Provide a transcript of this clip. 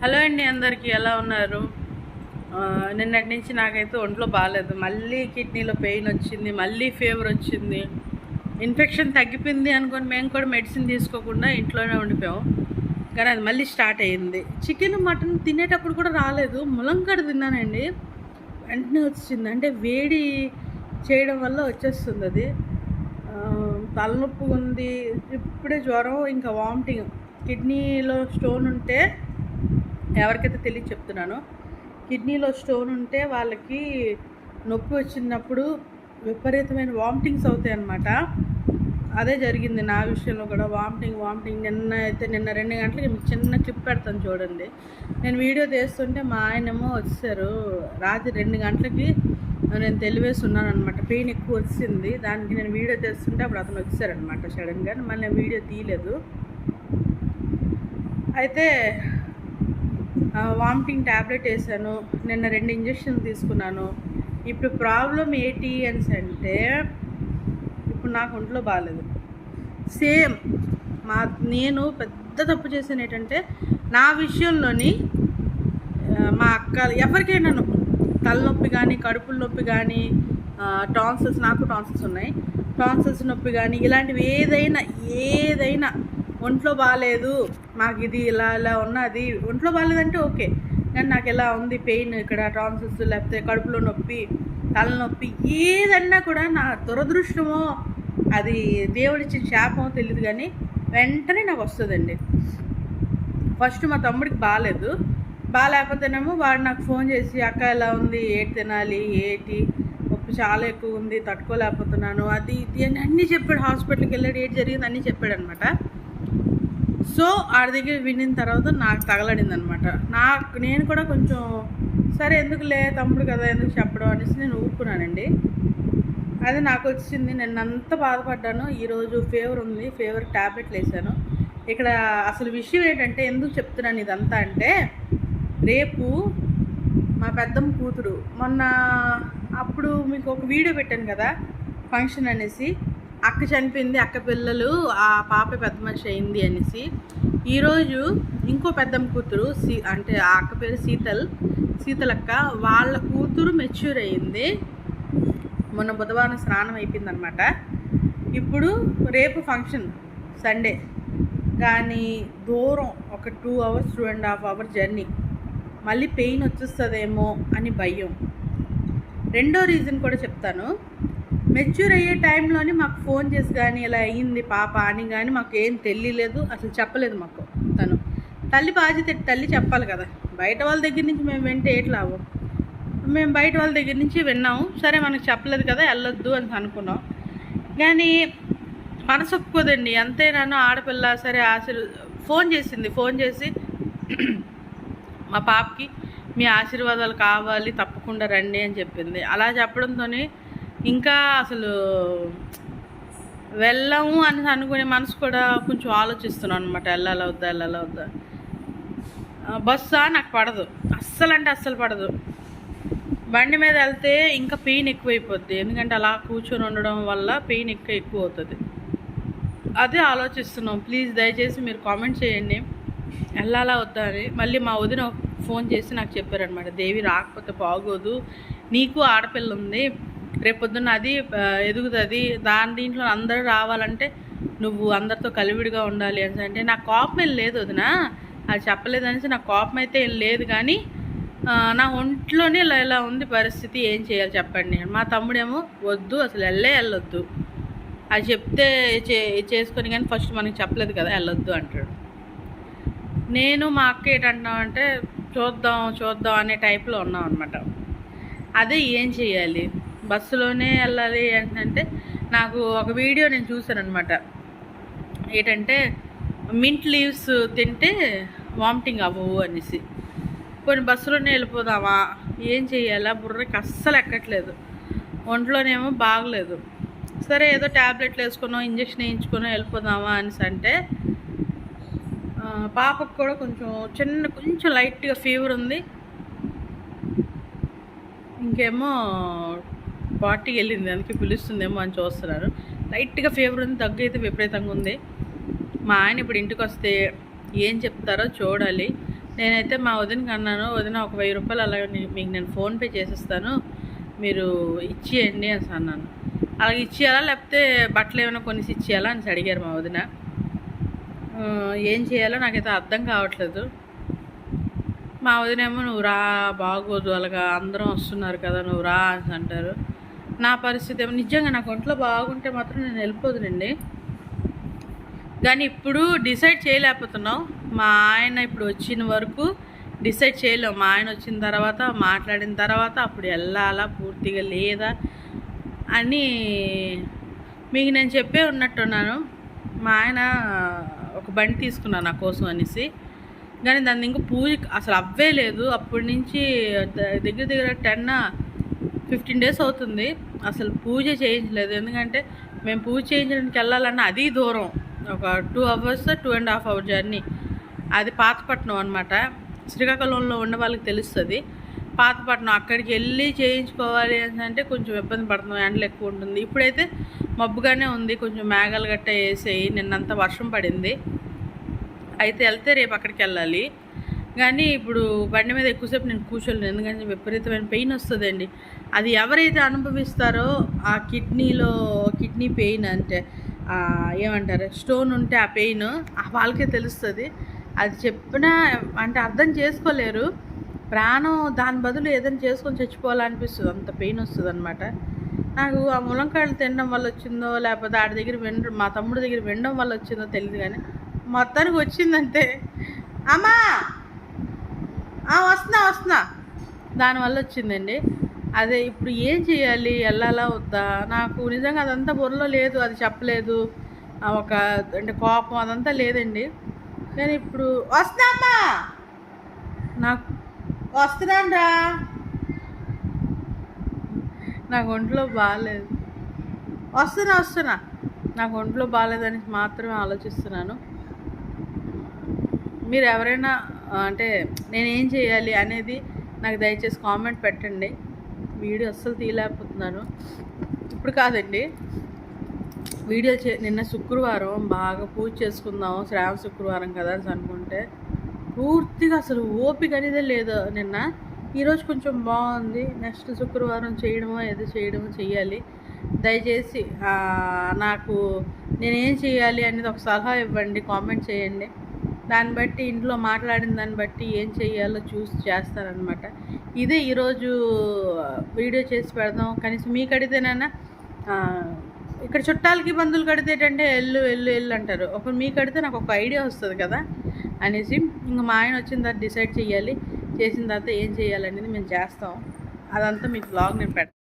Hello అండి అందరికీ ఎలా ఉన్నారు? నిన్నటి నుంచి నాకైతే ఒంట్లో బాగాలేదు మళ్ళీ కిడ్నీలో పెయిన్ వచ్చింది మళ్ళీ ఫీవర్ వచ్చింది. ఇన్ఫెక్షన్ తగ్గిపోయింది అనుకుని మేము కూడా మెడిసిన్ తీసుకోకుండా ఇంట్లోనే ఉండిపోయాం. కానీ అది మళ్ళీ స్టార్ట్ అయ్యింది. చికెన్ మటన్ తినేటప్పుడు కూడా రాలేదు. ములంకడ తిన్నానండి. వెంటనే వచ్చింది. అంటే వేడి చేయడం వల్ల వచ్చేస్తుంది అది. తలనొప్పి ఉంది. ఇప్పుడే జ్వరం ఇంకా వామిటింగ్. కిడ్నీలో స్టోన్ ఉంటే ఎవరికైతే తెలియదు చెప్తున్నానో కిడ్నీలో స్టోన్ ఉంటే వాళ్ళకి నొప్పి వచ్చినప్పుడు విపరీతమైన వామిటింగ్స్ అవుతాయి అన్నమాట అదే జరిగింది నా విషయంలో కూడా వామిటింగ్ వామిటింగ్. నిన్న అయితే నిన్న రెండు గంటలకి మీకు చిన్న క్లిప్ పెడతాను చూడండి. నేను వీడియో తీస్తుంటే మా ఆయనేమో వచ్చారు రాత్రి రెండు గంటలకి నేను తెలివేసి ఉన్నాను అనమాట పెయిన్ ఎక్కువ వచ్చింది. దానికి నేను వీడియో తీస్తుంటే అప్పుడు అతను వచ్చారనమాట సడన్గా. మళ్ళీ నేను వీడియో తీయలేదు. అయితే వామిటింగ్ ట్యాబ్లెట్ వేసాను. నిన్న రెండు ఇంజక్షన్లు తీసుకున్నాను. ఇప్పుడు ప్రాబ్లం ఏంటి అని అంటే ఇప్పుడు నాకు ఒంట్లో బాగాలేదు సేమ్ మా నేను పెద్ద తప్పు చేసాను ఏంటంటే నా విషయంలోని మా అక్క ఎవరికైనాను తలనొప్పి కానీ కడుపుల నొప్పి కానీ టాన్సల్స్ నాకు టాన్సల్స్ ఉన్నాయి. టాన్సల్స్ నొప్పి కానీ ఇలాంటివి ఏదైనా ఏదైనా ఒంట్లో బాగాలేదు మాకు ఇది ఇలా ఇలా ఉన్నది. ఒంట్లో బాగాలేదంటే ఓకే. కానీ నాకు ఎలా ఉంది పెయిన్ ఇక్కడ ట్రాన్సిస్ లేకపోతే కడుపులో నొప్పి తలనొప్పి ఏదన్నా కూడా నా దురదృష్టమో అది దేవుడిచ్చిన శాపమో తెలియదు కానీ వెంటనే నాకు వస్తుందండి. ఫస్ట్ మా తమ్ముడికి బాగాలేదు బాగాలేకపోతేనేమో వాడు నాకు ఫోన్ చేసి అక్క ఎలా ఉంది? ఏటి తినాలి? ఏటి? నొప్పి చాలా ఎక్కువ ఉంది తట్టుకోలేకపోతున్నాను. అది ఇది అని అన్నీ చెప్పాడు. హాస్పిటల్కి వెళ్ళాడు. ఏటి జరిగింది అన్నీ చెప్పాడు అనమాట సో ఆడి దగ్గర వినిన తర్వాత నాకు తగలడింది అనమాట నాకు నేను కూడా కొంచెం సరే ఎందుకులే తమ్ముడు కదా ఎందుకు చెప్పడం? అనేసి నేను ఊరుకున్నానండి. అది నాకు వచ్చింది. నేను అంత బాధపడ్డాను. ఈరోజు ఫీవర్ ఉంది ఫీవర్ ట్యాబ్లెట్లు వేసాను. ఇక్కడ అసలు విషయం ఏంటంటే ఎందుకు చెప్తున్నాను ఇదంతా అంటే రేపు మా పెద్దమ్మ కూతురు మొన్న అప్పుడు మీకు ఒక వీడియో పెట్టాను కదా ఫంక్షన్ అనేసి అక్క చనిపోయింది అక్క పిల్లలు ఆ పాప పెద్ద మనిషి అయింది అనేసి ఈరోజు ఇంకో పెద్దమ్మ కూతురు సీ అంటే ఆ అక్క పేరు శీతల్ శీతలక్క వాళ్ళ కూతురు మెచ్యూర్ అయింది. మొన్న బుధవారం స్నానం అయిపోయిందనమాట ఇప్పుడు రేపు ఫంక్షన్ సండే కానీ దూరం ఒక two hours two and half hour journey మళ్ళీ పెయిన్ వచ్చేస్తుందేమో అని భయం. రెండో రీజన్ కూడా చెప్తాను. మెచ్యూర్ అయ్యే టైంలోనే మాకు ఫోన్ చేసి కానీ ఇలా అయ్యింది పాప అని కానీ మాకు ఏం తెలియలేదు. అసలు చెప్పలేదు మాకు తను. తల్లి బాధ్యత తల్లి చెప్పాలి కదా. బయట వాళ్ళ దగ్గర నుంచి మేము వింటే ఏట్లావు మేము బయట వాళ్ళ దగ్గర నుంచి విన్నాము. సరే మనకు చెప్పలేదు కదా వెళ్ళొద్దు అని అనుకున్నాం. కానీ మనసు ఒప్పుకోదండి. అంతేనాను ఆడపిల్ల సరే ఆశీర్ ఫోన్ చేసింది. ఫోన్ చేసి మా పాపకి మీ ఆశీర్వాదాలు కావాలి తప్పకుండా రండి అని చెప్పింది. అలా చెప్పడంతోనే ఇంకా అసలు వెళ్ళము అని అనుకునే మనసు కూడా కొంచెం ఆలోచిస్తున్నాను అనమాట వెళ్ళాలా వద్దా వెళ్ళాలా వద్దా? బస్సా? నాకు పడదు. అస్సలు అంటే అస్సలు పడదు. బండి మీద వెళ్తే ఇంకా పెయిన్ ఎక్కువైపోద్ది. ఎందుకంటే అలా కూర్చొని ఉండడం వల్ల పెయిన్ ఎక్కువ ఎక్కువ అవుతుంది. అదే ఆలోచిస్తున్నాం. ప్లీజ్ దయచేసి మీరు కామెంట్ చేయండి. వెళ్ళాలా వద్దా అని. మళ్ళీ మా వదిన ఫోన్ చేసి నాకు చెప్పారనమాట దేవి రాకపోతే బాగోదు. నీకు ఆడపిల్ల ఉంది. రేపొద్దున అది ఎదుగుతుంది. దాని దీంట్లో అందరూ రావాలంటే నువ్వు అందరితో కలివిడిగా ఉండాలి అని అంటే నాకు కోపం ఏం లేదు వదిన. అది చెప్పలేదు అనేసి నా కోపం అయితే ఏం లేదు కానీ నా ఒంట్లోనే ఇలా ఇలా ఉంది పరిస్థితి. ఏం చేయాలి చెప్పండి. మా తమ్ముడేమో వద్దు అసలు వెళ్ళే వెళ్ళొద్దు. అది చెప్తే చే చేసుకొని కానీ ఫస్ట్ మనకి చెప్పలేదు కదా వెళ్ళొద్దు అంటాడు. నేను మా అక్క ఏంటంటున్నాం అంటే చూద్దాం చూద్దాం అనే టైప్లో ఉన్నాం అనమాట అదే ఏం చేయాలి? బస్సులోనే వెళ్ళాలి అంటే నాకు ఒక వీడియో నేను చూశాను అనమాట ఏంటంటే మింట్ లీవ్స్ తింటే వామిటింగ్ అవ్వవు అనేసి. కొన్ని బస్సులోనే వెళ్ళిపోదామా? ఏం చేయాలా బుర్రకి అస్సలు ఎక్కట్లేదు. ఒంట్లోనేమో బాగలేదు. సరే ఏదో ట్యాబ్లెట్లు వేసుకున్నాం ఇంజక్షన్ వేయించుకున్నాం వెళ్ళిపోదామా అనేసి అంటే పాపకు కూడా కొంచెం చిన్న కొంచెం లైట్గా ఫీవర్ ఉంది. ఇంకేమో పార్టీకి వెళ్ళింది అందుకే పిలుస్తుందేమో అని చూస్తున్నారు. లైట్గా ఫీవర్ ఉంది దగ్గు అయితే విపరీతంగా ఉంది. మా ఆయన ఇప్పుడు ఇంటికి వస్తే ఏం చెప్తారో చూడాలి. నేనైతే మా వదినకి అన్నాను వదిన ఒక వెయ్యి రూపాయలు అలాగే మీకు నేను ఫోన్పే చేసేస్తాను మీరు ఇచ్చేయండి అని అన్నాను. అలాగే ఇచ్చేయాలా? లేకపోతే బట్టలు ఏమైనా కొనిసి ఇచ్చేయాలా? అని అడిగారు మా వదిన. ఏం చేయాలో నాకైతే అర్థం కావట్లేదు. మా వదినేమో నువ్వు రా బాగోదు అలాగా అందరం వస్తున్నారు కదా నువ్వు రా అని అంటారు. నా పరిస్థితి ఏమో. నిజంగా నాకు ఒంట్లో బాగుంటే మాత్రం నేను వెళ్ళిపోదునండి. కానీ ఇప్పుడు డిసైడ్ చేయలేకపోతున్నాం మా ఆయన ఇప్పుడు వచ్చిన వరకు డిసైడ్ చేయలేం మా ఆయన వచ్చిన తర్వాత మాట్లాడిన తర్వాత అప్పుడు వెళ్ళాలా పూర్తిగా లేదా అని మీకు నేను చెప్పే ఉన్నట్టున్నాను మా ఆయన ఒక బండి తీసుకున్నాను నా కోసం అనేసి. కానీ దాన్ని ఇంకా పూజ అసలు అవ్వే లేదు. అప్పటి నుంచి దగ్గర దగ్గర టెన్ ఫిఫ్టీన్ డేస్ అవుతుంది. అసలు పూజ చేయించలేదు. ఎందుకంటే మేము పూజ చేయించడానికి వెళ్ళాలన్నా అది దూరం. ఒక two hours two and half hour journey. అది పాతపట్నం అనమాట శ్రీకాకుళంలో ఉన్న వాళ్ళకి తెలుస్తుంది. పాతపట్నం అక్కడికి వెళ్ళి చేయించుకోవాలి అని అంటే కొంచెం ఇబ్బంది పడుతున్నాం. ఎండలు ఎక్కువ ఉంటుంది. ఇప్పుడైతే మబ్బుగానే ఉంది. కొంచెం మేఘాలు గట్ట వేసేయి. నిన్నంతా వర్షం పడింది. అయితే వెళ్తే రేపు అక్కడికి వెళ్ళాలి. కానీ ఇప్పుడు బండి మీద ఎక్కువసేపు నేను కూర్చోలేను. ఎందుకంటే విపరీతమైన పెయిన్ వస్తుందండి. అది ఎవరైతే అనుభవిస్తారో ఆ కిడ్నీలో కిడ్నీ పెయిన్ అంటే ఏమంటారు? స్టోన్ ఉంటే ఆ పెయిన్ వాళ్ళకే తెలుస్తుంది. అది చెప్పినా అంటే అర్థం చేసుకోలేరు. ప్రాణం దాని బదులు ఏదైనా చేసుకొని చచ్చిపోవాలనిపిస్తుంది. అంత పెయిన్ వస్తుంది అనమాట నాకు ఆ ములంకాయలు తినడం వల్ల వచ్చిందో లేకపోతే ఆడి దగ్గర వినడం మా తమ్ముడి దగ్గర వినడం వల్ల వచ్చిందో తెలియదు కానీ మొత్తానికి వచ్చిందంటే అమ్మా! వస్తున్నా వస్తున్నా. దానివల్ల వచ్చిందండి. అదే ఇప్పుడు ఏం చేయాలి? వెళ్ళాలా వద్దా? నాకు నిజంగా అదంతా బుర్రలో లేదు అది చెప్పలేదు. ఒక అంటే కోపం అదంతా లేదండి. కానీ ఇప్పుడు వస్తున్నామ్మా నాకు వస్తున్నాను నాకు ఒంట్లో బాగాలేదు వస్తున్నా వస్తున్నా. నాకు ఒంట్లో బాగాలేదని మాత్రమే ఆలోచిస్తున్నాను. మీరు ఎవరైనా అంటే నేనేం చేయాలి అనేది నాకు దయచేసి కామెంట్ పెట్టండి. వీడియో అస్సలు తీయలేకపోతున్నాను. ఇప్పుడు కాదండి. వీడియో చే నిన్న శుక్రవారం బాగా పూజ చేసుకుందాం శ్రావణ శుక్రవారం కదా అని అనుకుంటే పూర్తిగా అసలు ఓపిక అనేదే లేదు నిన్న. ఈరోజు కొంచెం బాగుంది. నెక్స్ట్ శుక్రవారం చేయడమో ఏదో చేయడమో చేయాలి దయచేసి నాకు నేనేం చేయాలి అనేది ఒక సలహా ఇవ్వండి కామెంట్ చేయండి. దాన్ని బట్టి ఇంట్లో మాట్లాడిన దాన్ని బట్టి ఏం చేయాలో చూసి చేస్తారనమాట ఇదే ఈరోజు వీడియో చేసి పెడదాం. కనీసం మీకు అడిగితేనైనా ఇక్కడ చుట్టాలకి బంధువులు కడితేటంటే ఎల్లు ఎల్లు ఎల్లు అంటారు. ఒక మీకు కడితే నాకు ఒక ఐడియా వస్తుంది కదా అనేసి ఇంకా మా ఆయన వచ్చిన తర్వాత డిసైడ్ చేయాలి చేసిన తర్వాత ఏం చేయాలనేది మేము చేస్తాం. అదంతా మీకు బ్లాగ్ నేను పెడతాను